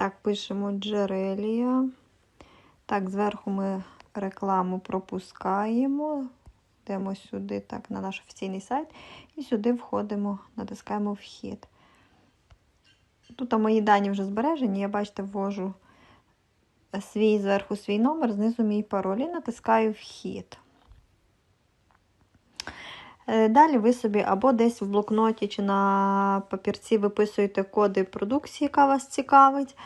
Так, пишемо джерелія. Так, зверху ми рекламу пропускаємо. Йдемо сюди, так, на наш офіційний сайт. І сюди входимо, натискаємо вхід. Тут мої дані вже збережені. Я, бачите, ввожу свій зверху свій номер, знизу мій пароль і натискаю вхід. Е, Далі ви собі або десь в блокноті чи на папірці виписуєте коди продукції, яка вас цікавить.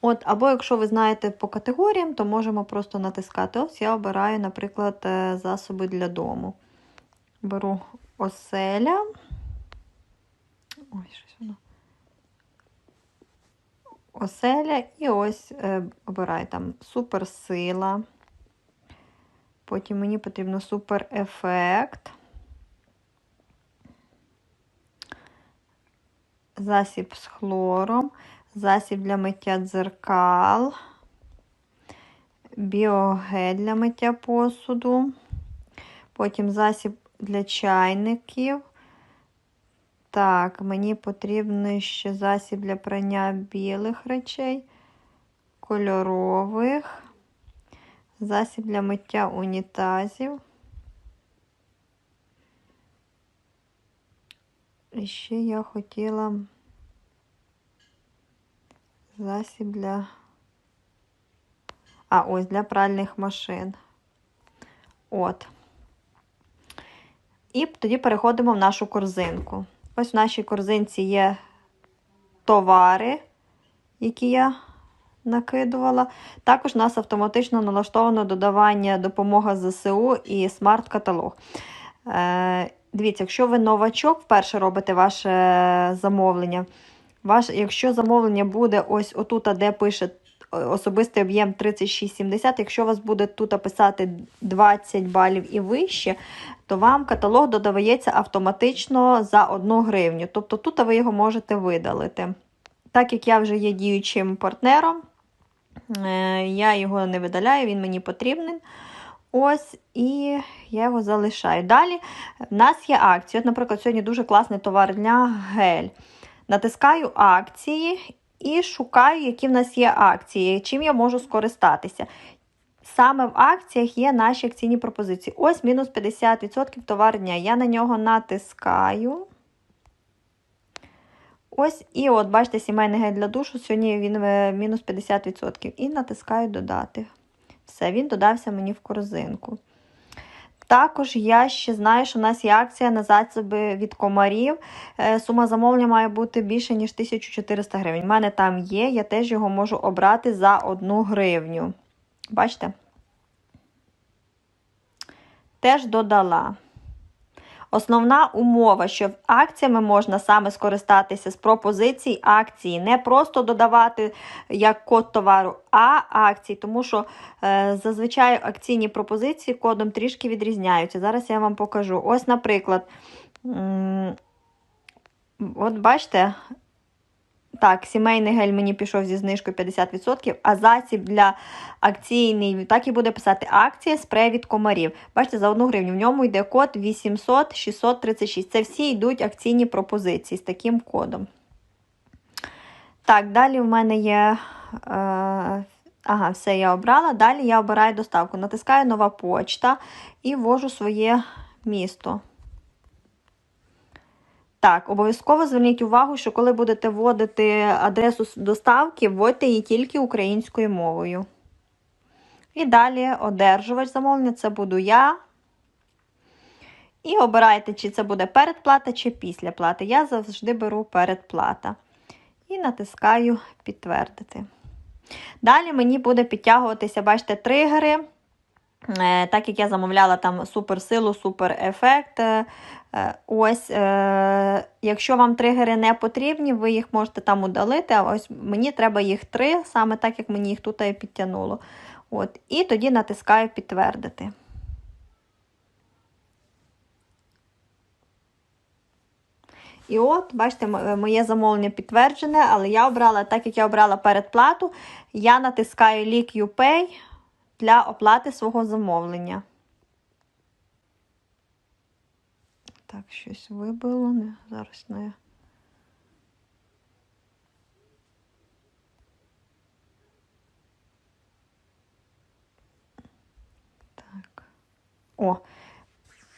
От, Або якщо ви знаєте по категоріям, то можемо просто натискати. Ось я обираю, наприклад, е, засоби для дому. Беру оселя. Ой, щось воно. Оселя і ось е, обираю там суперсила. Потім мені потрібно суперефект. Засіб з хлором, засіб для миття дзеркал, біогель для миття посуду, потім засіб для чайників. Так, мені потрібен ще засіб для прання білих речей, кольорових, засіб для миття унітазів. І ще я хотіла засіб для. А, ось для пральних машин. От. І тоді переходимо в нашу корзинку. Ось в нашій корзинці є товари, які я накидувала. Також у нас автоматично налаштовано додавання допомога ЗСУ і смарт-каталог. Е, Дивіться, якщо ви новачок вперше робите ваше замовлення, ваш, якщо замовлення буде ось отут, де пише особистий об'єм 36,70, якщо у вас буде тут писати 20 балів і вище, то вам каталог додається автоматично за 1 гривню. Тобто тут ви його можете видалити. Так як я вже є діючим партнером, е, я його не видаляю, він мені потрібен. Ось, і я його залишаю. Далі в нас є акції. От, наприклад, сьогодні дуже класний товар дня гель. Натискаю акції і шукаю, які в нас є акції, чим я можу скористатися. Саме в акціях є наші акційні пропозиції. Ось мінус 50% товар дня. Я на нього натискаю. Ось, і от, бачите, сімейний гель для душу. Сьогодні він мінус 50%. І натискаю додати. Все, він додався мені в корзинку. Також я ще знаю, що в нас є акція на засоби від комарів. Сума замовлення має бути більше, ніж 1400 гривень. У мене там є, я теж його можу обрати за 1 гривню. Бачите? Теж додала. Основна умова, що акціями можна саме скористатися з пропозицій акції, не просто додавати як код товару, а акції, тому що е, зазвичай акційні пропозиції кодом трішки відрізняються. Зараз я вам покажу. Ось, наприклад, от бачите, так, сімейний гель мені пішов зі знижкою 50%, а засіб для акційний, так і буде писати акція спрей від комарів. Бачите, за 1 гривню. В ньому йде код 800 636. Це всі йдуть акційні пропозиції з таким кодом. Так, далі в мене є. Е, ага, все я обрала. Далі я обираю доставку. Натискаю нова почта і ввожу своє місто. Так, обов'язково зверніть увагу, що коли будете вводити адресу доставки, вводьте її тільки українською мовою. І далі одержувач замовлення це буду я. І обирайте, чи це буде передплата, чи після плати. Я завжди беру передплата. І натискаю підтвердити. Далі мені буде підтягуватися, бачите, тригери. Е, так як я замовляла там суперсилу, суперефект. Е, ось, е, Якщо вам тригери не потрібні, ви їх можете там удалити. А ось мені треба їх три, саме так, як мені їх тут підтягнуло. От, І тоді натискаю підтвердити. І от, бачите, моє замовлення підтверджене, але я обрала, так як я обрала передплату, я натискаю Leak UPay для оплати свого замовлення. Так, щось вибило. Не, зараз не. Так. О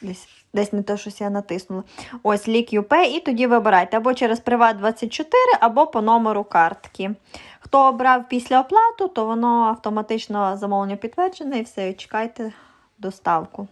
десь, десь не те, щось я натиснула. Ось лік UP, і тоді вибирайте або через Приват24, або по номеру картки. Хто обрав після оплату, то воно автоматично замовлення підтверджене і все, чекайте доставку.